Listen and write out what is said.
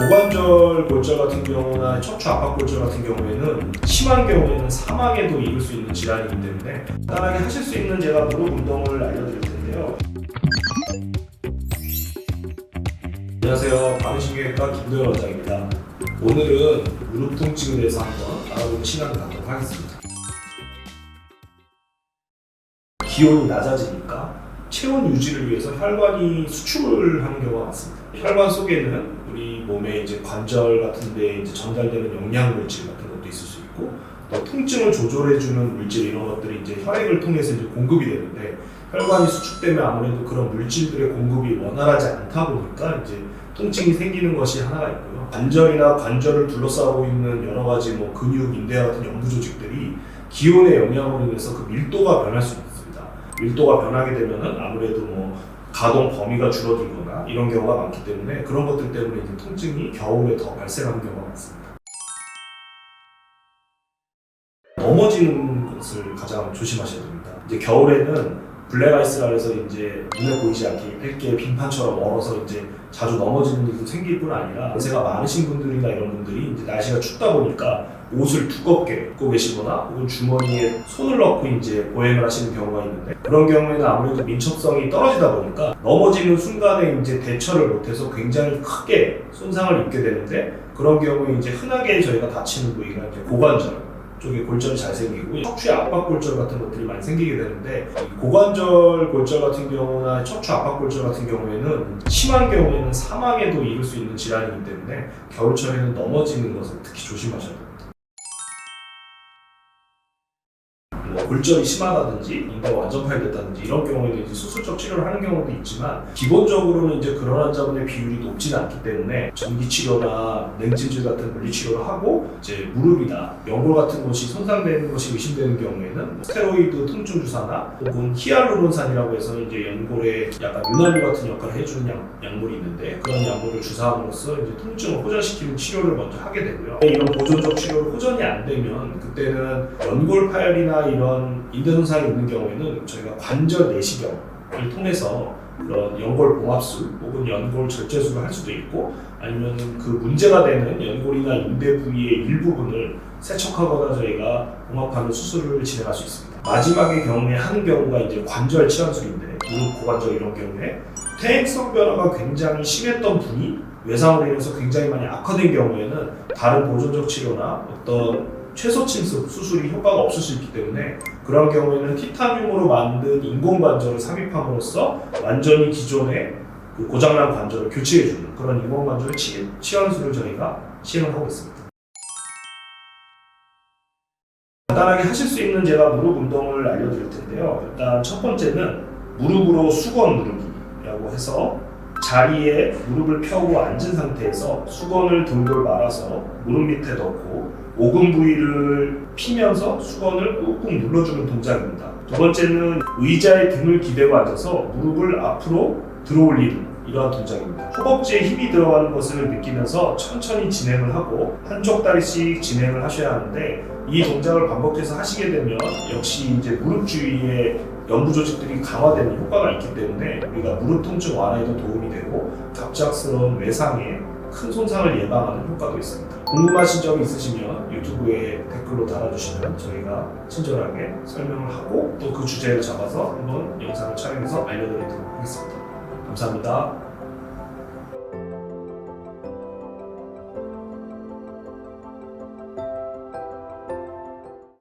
고관절 골절 같은 경우나 척추 압박 골절 같은 경우에는 심한 경우에는 사망에도 이를 수 있는 질환이기 때문에 간단하게 하실 수 있는 제가 무릎 운동을 알려드릴 텐데요. 안녕하세요. 방신경외과 김도현 원장입니다. 오늘은 무릎 통증에 대해서 한번 알아보는 시간을 갖도록 하겠습니다. 기온이 낮아지니까 체온 유지를 위해서 혈관이 수축을 하는 경우가 많습니다. 혈관 속에는 우리 몸의 이제 관절 같은 데 이제 전달되는 영양 물질 같은 것도 있을 수 있고 또 통증을 조절해주는 물질 이런 것들이 이제 혈액을 통해서 이제 공급이 되는데 혈관이 수축되면 아무래도 그런 물질들의 공급이 원활하지 않다 보니까 이제 통증이 생기는 것이 하나가 있고요. 관절이나 관절을 둘러싸고 있는 여러 가지 뭐 근육, 인대 같은 연부 조직들이 기온의 영향으로 인해서 그 밀도가 변할 수 있습니다. 밀도가 변하게 되면은 아무래도 뭐 가동 범위가 줄어들거나 이런 경우가 많기 때문에 그런 것들 때문에 이제 통증이 겨울에 더 발생하는 경우가 많습니다. 넘어지는 것을 가장 조심하셔야 됩니다. 이제 겨울에는 블랙아이스라 해서 이제 눈에 보이지 않게 얇게 빙판처럼 얼어서 이제 자주 넘어지는 일도 생길 뿐 아니라 연세가 많으신 분들이나 이런 분들이 이제 날씨가 춥다 보니까 옷을 두껍게 입고 계시거나 혹은 주머니에 손을 넣고 이제 보행을 하시는 경우가 있는데 그런 경우에는 아무래도 민첩성이 떨어지다 보니까 넘어지는 순간에 이제 대처를 못해서 굉장히 크게 손상을 입게 되는데 그런 경우에 이제 흔하게 저희가 다치는 부위가 이제 고관절 쪽에 골절이 잘 생기고 척추의 압박 골절 같은 것들이 많이 생기게 되는데 이 고관절 골절 같은 경우나 척추 압박 골절 같은 경우에는 심한 경우에는 사망에도 이를 수 있는 질환이기 때문에 겨울철에는 넘어지는 것을 특히 조심하셔야 됩니다. 골절이 심하다든지 인대가 완전 파열됐다든지 이런 경우에도 이제 수술적 치료를 하는 경우도 있지만 기본적으로는 이제 그런 환자분의 비율이 높지는 않기 때문에 전기 치료나 냉찜질 같은 물리 치료를 하고 이제 무릎이나 연골 같은 곳이 손상되는 것이 의심되는 경우에는 뭐 스테로이드 통증 주사나 혹은 히알루론산이라고 해서 이제 연골에 약간 윤활유 같은 역할을 해주는 약, 약물이 있는데 그런 약물을 주사함으로써 이제 통증을 호전시키는 치료를 먼저 하게 되고요. 이런 보존적 치료를 안 되면 그때는 연골 파열이나 이런 인대 손상이 있는 경우에는 저희가 관절 내시경을 통해서 그런 연골 봉합술 혹은 연골 절제술을 할 수도 있고 아니면 그 문제가 되는 연골이나 인대 부위의 일부분을 세척하거나 저희가 봉합하는 수술을 진행할 수 있습니다. 마지막의 경우에 하는 경우가 이제 관절 치환술인데 무릎 고관절 이런 경우에 퇴행성 변화가 굉장히 심했던 분이 외상으로 인해서 굉장히 많이 악화된 경우에는 다른 보존적 치료나 어떤 최소 침습 수술이 효과가 없을 수 있기 때문에 그런 경우에는 티타늄으로 만든 인공관절을 삽입함으로써 완전히 기존의 그 고장난 관절을 교체해주는 그런 인공관절 치, 치환술을 저희가 시행을 하고 있습니다. 간단하게 하실 수 있는 제가 무릎 운동을 알려드릴 텐데요. 일단 첫 번째는 무릎으로 수건 누르기 라고 해서 자리에 무릎을 펴고 앉은 상태에서 수건을 돌돌 말아서 무릎 밑에 넣고 오금 부위를 피면서 수건을 꾹꾹 눌러주는 동작입니다. 두 번째는 의자에 등을 기대고 앉아서 무릎을 앞으로 들어올리는 이러한 동작입니다. 허벅지에 힘이 들어가는 것을 느끼면서 천천히 진행을 하고 한쪽 다리씩 진행을 하셔야 하는데 이 동작을 반복해서 하시게 되면 역시 이제 무릎 주위에 연부 조직들이 강화되는 효과가 있기 때문에 우리가 무릎 통증 완화에도 도움이 되고 갑작스러운 외상에 큰 손상을 예방하는 효과도 있습니다. 궁금하신 점이 있으시면 유튜브에 댓글로 달아주시면 저희가 친절하게 설명을 하고 또 그 주제를 잡아서 한번 영상을 촬영해서 알려드리도록 하겠습니다. 감사합니다.